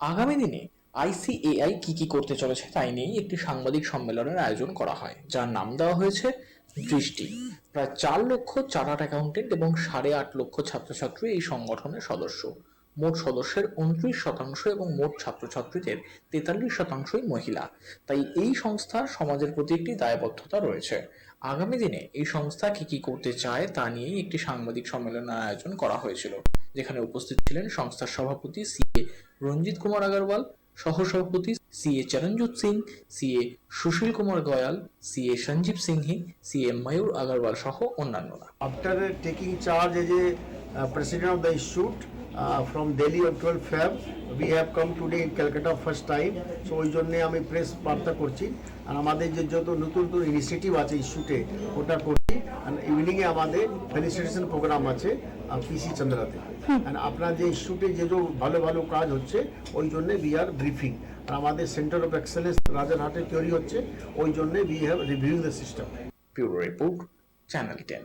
আগামী দিনে আইসিএআই কি কি করতে চলেছে তাই নিয়েই একটি সাংবাদিক সম্মেলনের আয়োজন করা হয়, যার নাম দেওয়া হয়েছে দৃষ্টি। প্রায় চার লক্ষ চার্টার্ড অ্যাকাউন্টেন্ট এবং সাড়ে আট লক্ষ ছাত্রছাত্রী এই সংগঠনের সদস্য। মোট সদস্যের উনত্রিশ শতাংশ এবং মোট ছাত্রছাত্রীদের তেতাল্লিশ শতাংশই মহিলা। তাই এই সংস্থার সমাজের প্রতি একটি দায়বদ্ধতা রয়েছে। আগামী দিনে এই সংস্থা কি কি করতে চায় তা নিয়েই একটি সাংবাদিক সম্মেলনের আয়োজন করা হয়েছিল। যেখানে উপস্থিত ছিলেন সংস্থার সভাপতি সি এ রঞ্জিত কুমার আগরওয়াল, সহসভাপতি C A Charanjit Singh, C A Sushil Kumar Goyal, C A Sanjeev Singhi, C A Mayur Agarwal সহ অন্যান্যরা। After taking charge as a president of the institute from Delhi on 12 Feb, we have come today in Calcutta first time. So ওই জন্যে আমি press বার্তা করছি। আর আমাদের যে যত নতুন নতুন ইনিশিয়েটিভ আছে ইস্যুতে ওটা করছি। আর ইভিনিংয়ে আমাদের ফেলিসিটেশন প্রোগ্রাম আছে পিসি চন্দ্রাতে আর আপনার যে ইস্যুতে যে যে ভালো ভালো কাজ হচ্ছে ওই জন্যে উই আর ব্রিফিং আর আমাদের সেন্টার অফ এক্সেলেন্স রাজারহাটে তৈরি হচ্ছে ওই জন্যে we have review the system bureau report channel ten